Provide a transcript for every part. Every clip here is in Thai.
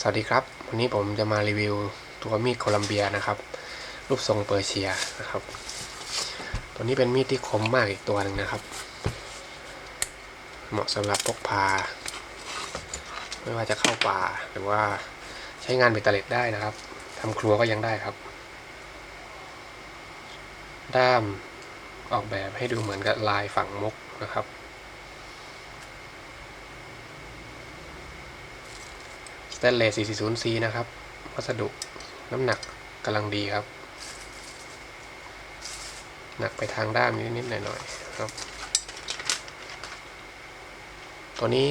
สวัสดีครับ วันนี้ผมจะมารีวิวตัวมีดโคลัมเบียนะครับ รูปทรงเปอร์เซียนะครับ ตัวนี้เป็นมีดที่คมมากอีกตัวหนึ่งนะครับ เหมาะสำหรับพกพา ไม่ว่าจะเข้าป่าหรือว่าใช้งานเบตเตอร์เล็ดได้นะครับทำครัวก็ยังได้ครับ ด้ามออกแบบให้ดูเหมือนกับลายฝังมุกนะครับ สแตนเลส 440C นะครับ วัสดุน้ำหนักกำลังดีครับ หนักไปทางด้ามนิดๆหน่อยๆครับ ตัวนี้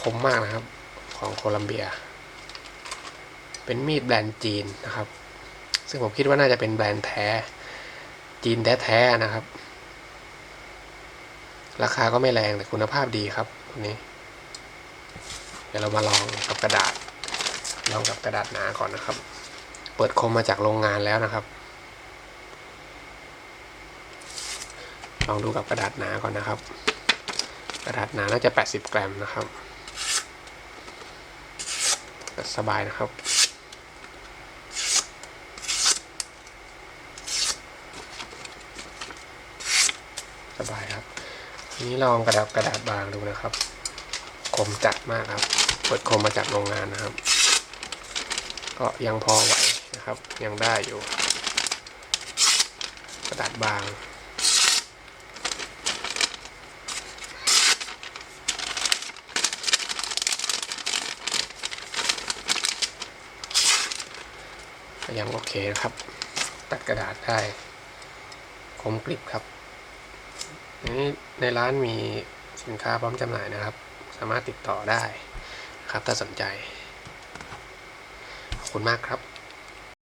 คมมากนะครับของโคลัมเบีย เป็นมีดแบรนด์จีนนะครับ ซึ่งผมคิดว่าน่าจะเป็นแบรนด์แท้ จีนแท้ๆนะครับ ราคาก็ไม่แรงแต่คุณภาพดีครับตัวนี้ เดี๋ยวเรามาลองกับกระดาษ ลองกับกระดาษหนาก่อนนะครับ เปิดคมมาจากโรงงานแล้วนะครับ ลองดูกับกระดาษหนาก่อนนะครับ กระดาษหนาน่าจะ 80 กรัมนะครับสบายนะครับสบายครับทีนี้ลองกระดาษกระดาษบางดูนะครับ คมจัดมากครับ เปิดคมมาจากโรงงานนะครับ ก็ยังพอไหวนะครับ ยังได้อยู่ กระดาษบางยังโอเคนะครับ ตัดกระดาษได้คมกริบครับนี้ในร้านมีสินค้าพร้อมจำหน่ายนะครับ สามารถติดต่อได้ครับถ้าสนใจ ขอบคุณมากครับ